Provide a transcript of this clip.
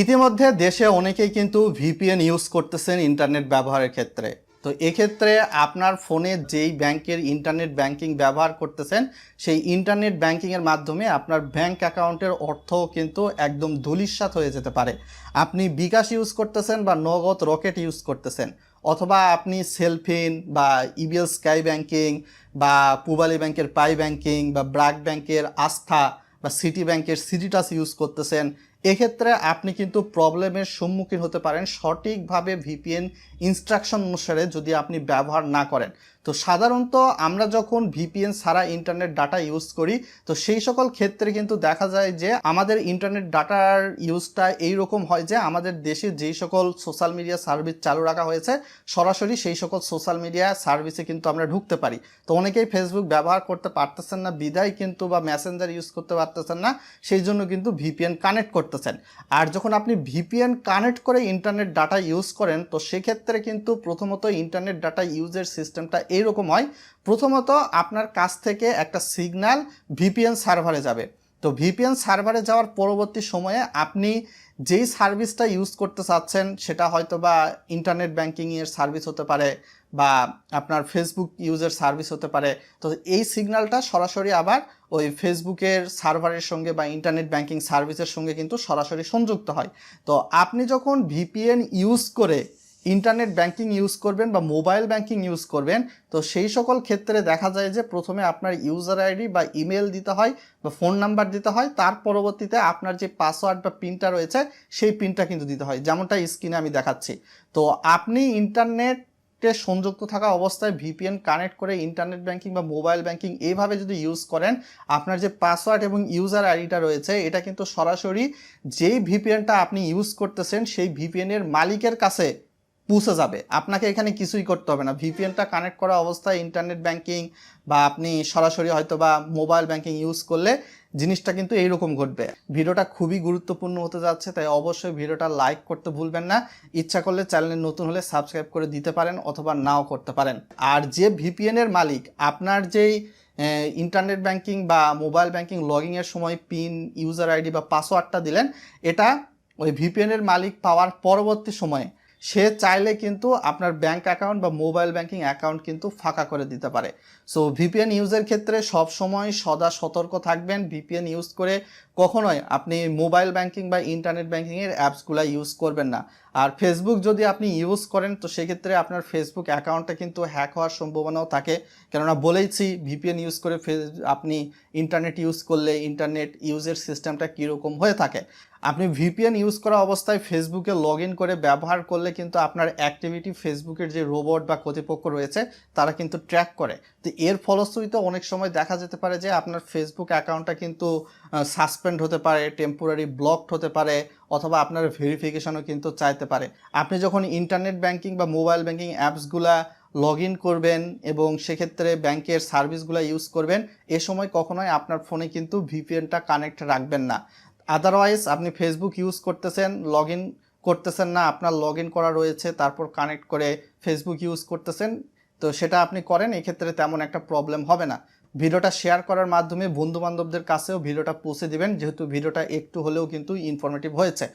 ইতিমধ্যে দেশে অনেকেই কিন্তু ভিপিএন ইউজ করতেছেন ইন্টারনেট ব্যবহারের ক্ষেত্রে। তো এক্ষেত্রে আপনার ফোনে যেই ব্যাংকের ইন্টারনেট ব্যাংকিং ব্যবহার করতেছেন, সেই ইন্টারনেট ব্যাংকিংয়ের মাধ্যমে আপনার ব্যাংক অ্যাকাউন্টের অর্থ কিন্তু একদম ধূলিসাৎ হয়ে যেতে পারে। আপনি বিকাশ ইউজ করতেছেন বা নগদ রকেট ইউজ করতেছেন, অথবা আপনি সেলফিন বা ইবিএল স্কাই ব্যাংকিং বা পুবালি ব্যাংকের পাই ব্যাংকিং বা ব্র্যাক ব্যাংকের আস্থা বা সিটি ব্যাংকের সিটি টাচ ইউজ করতেছেন এক্ষেত্রে আপনি কিন্তু প্রবলেমের সম্মুখীন হতে পারেন সঠিকভাবে ভিপিএন ইনস্ট্রাকশন অনুসারে যদি আপনি ব্যবহার না করেন। তো সাধারণত আমরা যখন ভিপিএন ছাড়া ইন্টারনেট ডাটা ইউজ করি, তো সেই সকল ক্ষেত্রে কিন্তু দেখা যায় যে আমাদের ইন্টারনেট ডাটার ইউজটা এইরকম হয় যে আমাদের দেশে যেই সকল সোশ্যাল মিডিয়া সার্ভিস চালু রাখা হয়েছে, সরাসরি সেই সকল সোশ্যাল মিডিয়া সার্ভিসে কিন্তু আমরা ঢুকতে পারি। তো অনেকেই ফেসবুক ব্যবহার করতে পারতেছেন না, বিদায় কিন্তু বা মেসেঞ্জার ইউজ করতে পারতেছেন না, সেই জন্য কিন্তু ভিপিএন কানেক্ট করতেছেন। আর যখন আপনি ভিপিএন কানেক্ট করে ইন্টারনেট ডাটা ইউজ করেন, তো সেক্ষেত্রে কিন্তু প্রথমত ইন্টারনেট ডাটা ইউজের সিস্টেমটা এইরকম হয়। প্রথমত আপনার কাছ থেকে একটা সিগন্যাল ভিপিএন সার্ভারে যাবে। তো ভিপিএন সার্ভারে যাওয়ার পরবর্তী সময়ে আপনি যেই সার্ভিসটা ইউজ করতে চাচ্ছেন, সেটা হয়তো বা ইন্টারনেট ব্যাংকিংয়ের সার্ভিস হতে পারে বা আপনার ফেসবুক ইউজের সার্ভিস হতে পারে। তো এই সিগন্যালটা সরাসরি আবার ওই ফেসবুকের সার্ভারের সঙ্গে বা ইন্টারনেট ব্যাংকিং সার্ভিসের সঙ্গে কিন্তু সরাসরি সংযুক্ত হয়। তো আপনি যখন ভিপিএন ইউজ করে ইন্টারনেট ব্যাংকিং ইউজ করবেন বা মোবাইল ব্যাংকিং ইউজ করবেন, তো সেই সকল ক্ষেত্রে দেখা যায় যে প্রথমে আপনার ইউজার আইডি বা ইমেল দিতে হয় বা ফোন নাম্বার দিতে হয়, তার পরবর্তীতে আপনার যে পাসওয়ার্ড বা পিনটা রয়েছে, সেই পিনটা কিন্তু দিতে হয়, যেমনটা স্ক্রিনে আমি দেখাচ্ছি। তো আপনি ইন্টারনেট সংযুক্ত থাকা অবস্থায় ভিপিএন কানেক্ট করে ইন্টারনেট ব্যাংকিং বা মোবাইল ব্যাংকিং এইভাবে যদি ইউজ করেন, আপনার যে পাসওয়ার্ড এবং ইউজার আইডিটা রয়েছে, এটা কিন্তু সরাসরি যেই ভিপিএনটা আপনি ইউজ করতেছেন, সেই ভিপিএনের মালিকের কাছে পৌঁছে যাবে। আপনাকে এখানে কিছুই করতে হবে না। ভিপিএনটা কানেক্ট করা অবস্থায় ইন্টারনেট ব্যাংকিং বা আপনি সরাসরি হয়তো বা মোবাইল ব্যাংকিং ইউজ করলে জিনিসটা কিন্তু এইরকম ঘটবে। ভিডিওটা খুবই গুরুত্বপূর্ণ হতে যাচ্ছে, তাই অবশ্যই ভিডিওটা লাইক করতে ভুলবেন না। ইচ্ছা করলে চ্যানেলে নতুন হলে সাবস্ক্রাইব করে দিতে পারেন অথবা নাও করতে পারেন। আর যে ভিপিএন এর মালিক, আপনার যেই ইন্টারনেট ব্যাংকিং বা মোবাইল ব্যাংকিং লগইনের সময় পিন ইউজার আইডি বা পাসওয়ার্ডটা দিলেন, এটা ওই ভিপিএনের মালিক পাওয়ার পরবর্তী সময়ে সে চাইলে কিন্তু আপনার ব্যাংক অ্যাকাউন্ট বা মোবাইল ব্যাংকিং অ্যাকাউন্ট কিন্তু ফাঁকা করে দিতে পারে। সো ভিপিএন ইউজের ক্ষেত্রে সব সময় সদা সতর্ক থাকবেন। ভিপিএন ইউজ করে কখনোই আপনি মোবাইল ব্যাংকিং বা ইন্টারনেট ব্যাংকিংয়ের অ্যাপসগুলো ইউজ করবেন না। আর ফেসবুক যদি আপনি ইউজ করেন, তো সেক্ষেত্রে আপনার ফেসবুক অ্যাকাউন্টটা কিন্তু হ্যাক হওয়ার সম্ভাবনাও থাকে। কেননা বলেইছি ভিপিএন ইউজ করে আপনি ইন্টারনেট ইউজ করলে ইন্টারনেট ইউজের সিস্টেমটা কীরকম হয়ে থাকে। আপনি ভিপিএন ইউজ করা অবস্থায় ফেসবুকে লগ করে ব্যবহার করলে কিন্তু আপনার অ্যাক্টিভিটি ফেসবুকের যে রোবট বা কর্তৃপক্ষ রয়েছে, তারা কিন্তু ট্র্যাক করে। তো এর ফলশ্রুতিতে অনেক সময় দেখা যেতে পারে যে আপনার ফেসবুক অ্যাকাউন্টটা কিন্তু সাসপেন্ড হতে পারে টেম্পোরারি ব্লকড হতে পারে, অথবা আপনার ভেরিফিকেশনও কিন্তু চাইতে পারে। আপনি যখন ইন্টারনেট ব্যাংকিং বা মোবাইল ব্যাংকিং অ্যাপসগুলা লগ ইন করবেন এবং সেক্ষেত্রে ব্যাংকের সার্ভিসগুলো ইউজ করবেন, এ সময় কখনোই আপনার ফোনে কিন্তু ভিপিএনটা কানেক্ট রাখবেন না। আদারওয়াইজ আপনি ফেসবুক ইউজ করতেছেন লগ করতেছেন না, আপনার লগ করা রয়েছে, তারপর কানেক্ট করে ফেসবুক ইউজ করতেছেন, তো সেটা আপনি করেন, এক্ষেত্রে তেমন একটা প্রবলেম হবে না। ভিডিওটা শেয়ার করার মাধ্যমে বন্ধুবান্ধবদের কাছেও ভিডিওটা পৌঁছে দিবেন, যেহেতু ভিডিওটা একটু হলেও কিন্তু ইনফরমেটিভ হয়েছে।